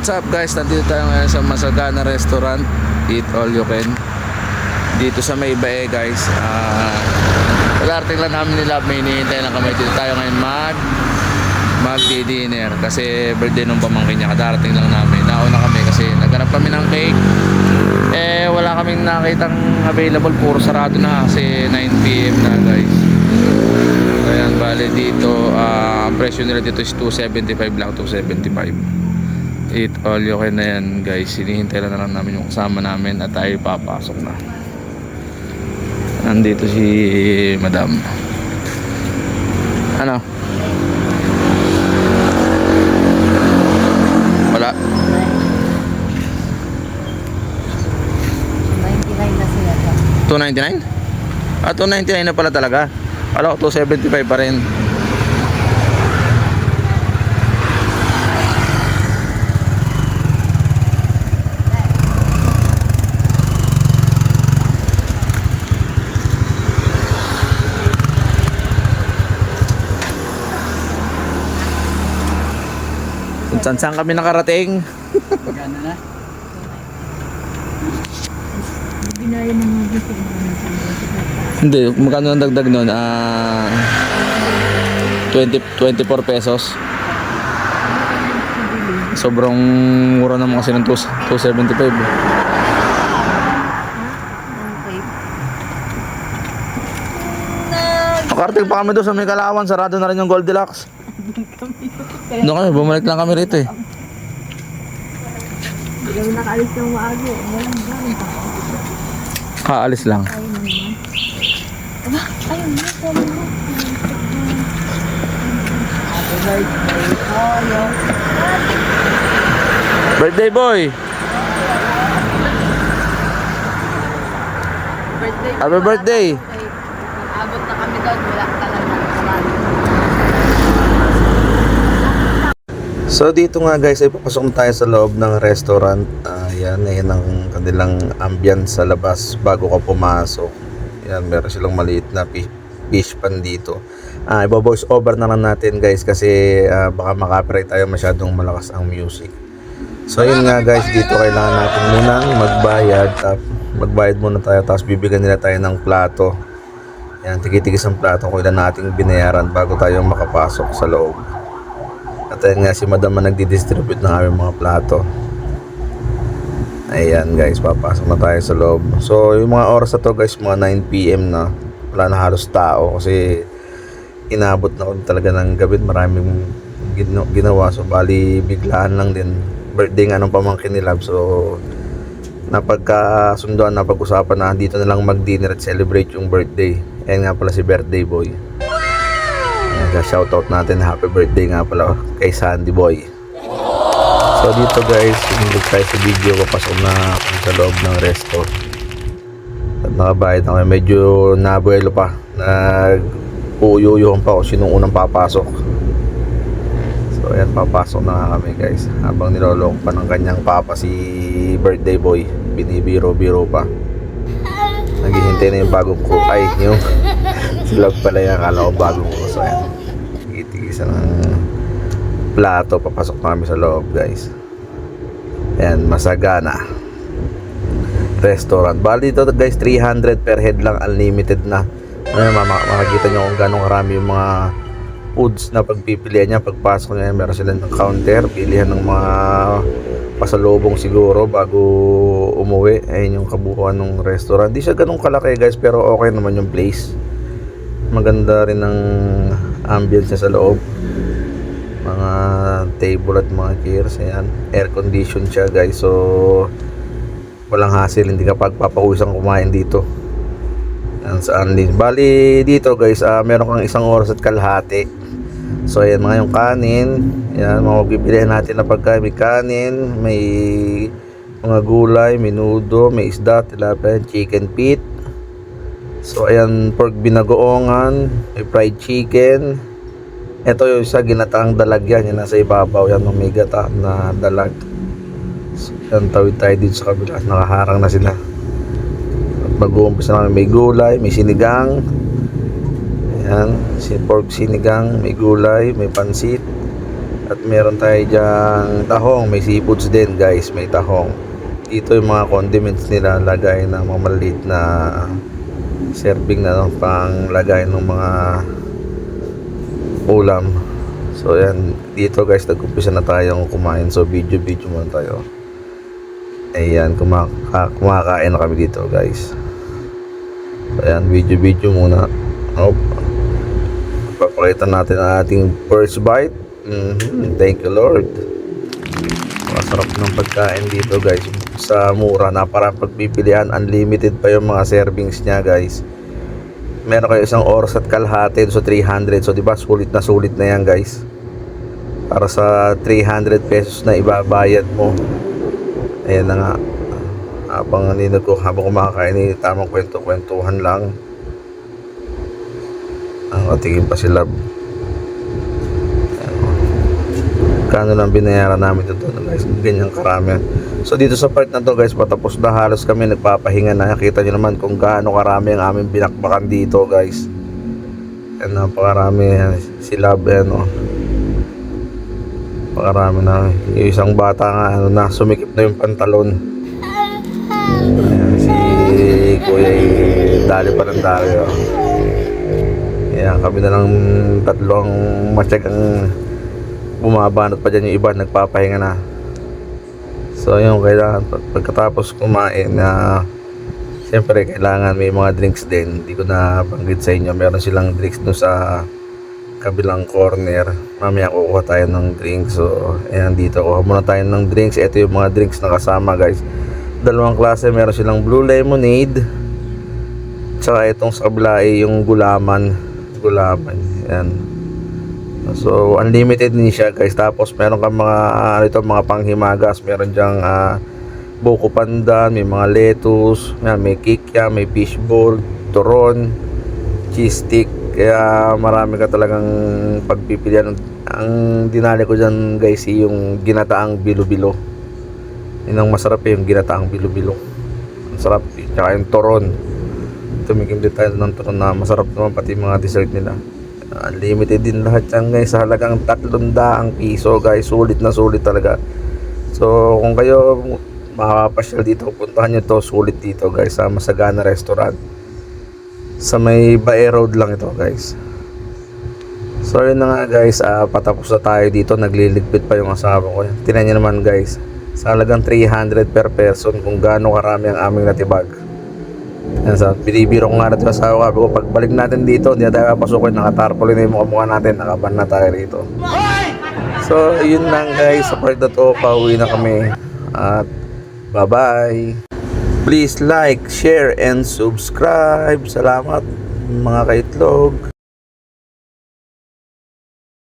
what's up guys? Nandito tayo ngayon sa Masagana Restaurant Eat All You Can. Dito sa Maybae guys. Uh, Pag-arting lang namin nila May hinihintay lang kami. Dito tayo ngayon mag Magdi-dinner Kasi birthday nung pamangkin niya. Kadarating lang namin. Nauna kami kasi naghanap kami ng cake. Eh wala kaming nakitang available. Puro sarado na. Kasi 9pm na guys. Ayan, bale dito, ah, ang presyo nila dito is 275 lang, 275. Eat all you can na yan, guys. Hinihintay lang na lang namin yung kasama namin at tayo papasok na. Nandito si Madam. Ano? Wala. 99 na sila to. 299? Ah, 299 na pala talaga. Kala ko 275 pa rin. Saan saan kami nakarating. Gano'n na? Binaya ng Hindi, magkano ang dagdag nun? Ah, 20, 24 pesos. Sobrang mura naman kasi ng 2, 275. Okay. Nakarating pa kami doon sa may Kalawan, sarado na rin yung Goldilocks. Doon kami, bumalik lang kami rito eh. Hindi kami nakaalis ng maaga. eh. Walang pa. Kaalis lang. Ayun na na. Happy birthday. Birthday boy! Happy birthday! Abot na kami doon. Wala talaga. Marami. So dito nga guys ay papasok na tayo sa loob ng restaurant. Ayan, ayan ang kanilang ambience sa labas bago ka pumasok. Ayan, meron silang maliit na fi- fish pan dito. Ah, ibo-voice over na lang natin guys kasi ah, baka makapiright tayo masyadong malakas ang music. So yun nga guys, dito kailangan natin munang magbayad. Tap, magbayad muna tayo tapos bibigyan nila tayo ng plato. Ayan, tigitigis ang plato kung ilan nating binayaran bago tayo makapasok sa loob. At ayun nga si madam ang nagdi-distribute ng aming mga plato. Ayan guys, papasok na tayo sa loob. So yung mga oras na to guys, mga 9pm na. Wala na halos tao kasi inabot na ko talaga ng gabi. Maraming ginawa. So bali biglaan lang din. Birthday nga ng pamangkin ni Lab. So napagkasundoan, napag-usapan na dito na lang mag-dinner at celebrate yung birthday. Ayan nga pala si birthday boy. Shoutout natin happy birthday nga pala kay Sandy Boy. So dito guys, hindi tayo sa video, papasok na kami sa loob ng resto. At nakabayad na medyo nabuelo pa. Nag uuyuyuhan pa ako sinong unang papasok. So ayan, papasok na kami guys. Habang niloloko pa ng kanyang papa si birthday boy. Binibiro-biro pa. Naghihintay na yung bagong ko. Ay, yung vlog pala yan. Akala ko bagong ko. So ayan, ng plato. Papasok na kami sa loob guys. Ayan, masagana. Restaurant. Bali dito guys, 300 per head lang. Unlimited na. Ayan, mama- makikita nyo kung gano'ng karami yung mga foods na pagpipilian niya. Pagpasok niya, meron silang counter. Pilihan ng mga pasalubong siguro bago umuwi. Ayun yung kabuuan ng restaurant. Di siya ganun kalaki guys, pero okay naman yung place. Maganda rin ang ambience sa loob. Mga table at mga chairs. Ayan. Air condition siya guys. So, walang hassle. Hindi ka pagpapawisang kumain dito. Yan sa Unleashed. Bali dito guys, ah, meron kang isang oras at kalahati. So ayan mga yung kanin. Yan, mga bibilihan natin na pagkain. May kanin, may mga gulay, menudo, may isda, tilapia, chicken feet. So ayan, pork binagoongan, fried chicken. Ito yung isa ginataang dalag yan, yung nasa ibabaw yan, ng may gata na dalag. So, yan, tawid tayo dito sa kabila, nakaharang na sila. At mag-uumpisa namin may gulay, may sinigang. Ayan, si pork sinigang, may gulay, may pansit. At meron tayo dyang tahong, may seafoods din guys, may tahong. Dito yung mga condiments nila, lagay ng mga maliit na serving na no, pang lagay ng mga ulam. So yan, dito guys, nag-umpisa na tayong kumain. So video video muna tayo. Ayan, kumaka kumakain na kami dito guys. So ayan, video video muna. Oh, papakita natin ang ating first bite. Mhm, Thank you Lord. Masarap ng pagkain dito guys. Sa mura na para pagpipilian. Unlimited pa yung mga servings niya guys. Meron kayo isang oras at kalahati sa 300. So di ba sulit na sulit na yan guys. Para sa 300 pesos na ibabayad mo. Ayan na nga. Habang ninod ko, habang kumakain, eh, tamang kwento-kwentuhan lang. Ang tingin pa si Love. Kano lang binayaran namin ito doon guys, ganyang karami. So dito sa part na to guys, patapos na halos kami nagpapahinga na. Nakita nyo naman kung gaano karami ang aming binakbakan dito guys. Yan napakarami si Love yan oh. Napakarami na. Yung isang bata nga ano na, sumikip na yung pantalon. Ayan, si Kuya dali pa ng dali oh. Ayan, kami na lang tatlong matyagang bumabanat pa dyan yung iba, nagpapahinga na. So yung kailangan pag- pagkatapos kumain na siyempre kailangan may mga drinks din. Hindi ko na banggit sa inyo. Meron silang drinks doon sa kabilang corner. Mamaya kukuha tayo ng drinks. So ayan dito kuha muna tayo ng drinks. Ito yung mga drinks na kasama guys. Dalawang klase. Meron silang blue lemonade. Tsaka itong sa kabila ay yung gulaman. Gulaman. Ayan. So, unlimited din siya guys. Tapos, meron kang mga, ano ito, mga panghimagas. Meron diyang ah, buko pandan, may mga lettuce, yan, may kikya, may fishball, turon, cheese stick. Kaya marami ka talagang pagpipilian. Ang dinali ko dyan guys, yung ginataang bilo-bilo. Yun ang masarap eh, yung ginataang bilo-bilo. Ang sarap. Tsaka yung turon. Tumikim din tayo ng turon na masarap naman pati mga dessert nila. Unlimited din lahat yan guys sa halagang 300 piso guys. Sulit na sulit talaga. So kung kayo makapasyal dito, puntahan nyo to. Sulit dito guys sa Masagana Restaurant. Sa may Bae Road lang ito guys. So yun na nga guys, ah, patapos na tayo dito. Nagliligpit pa yung asawa ko. Tinan nyo naman guys. Sa halagang 300 per person kung gaano karami ang aming natibag. Sa binibiro ko nga natin sa asawa ko. Pagbalik natin dito, hindi na tayo papasukin. Nakatarpaulin na yung mukha natin. Nakaban na tayo rito. So, yun lang guys. Sa part na to, pauwi na kami. At bye-bye. Please like, share, and subscribe. Salamat mga kaitlog.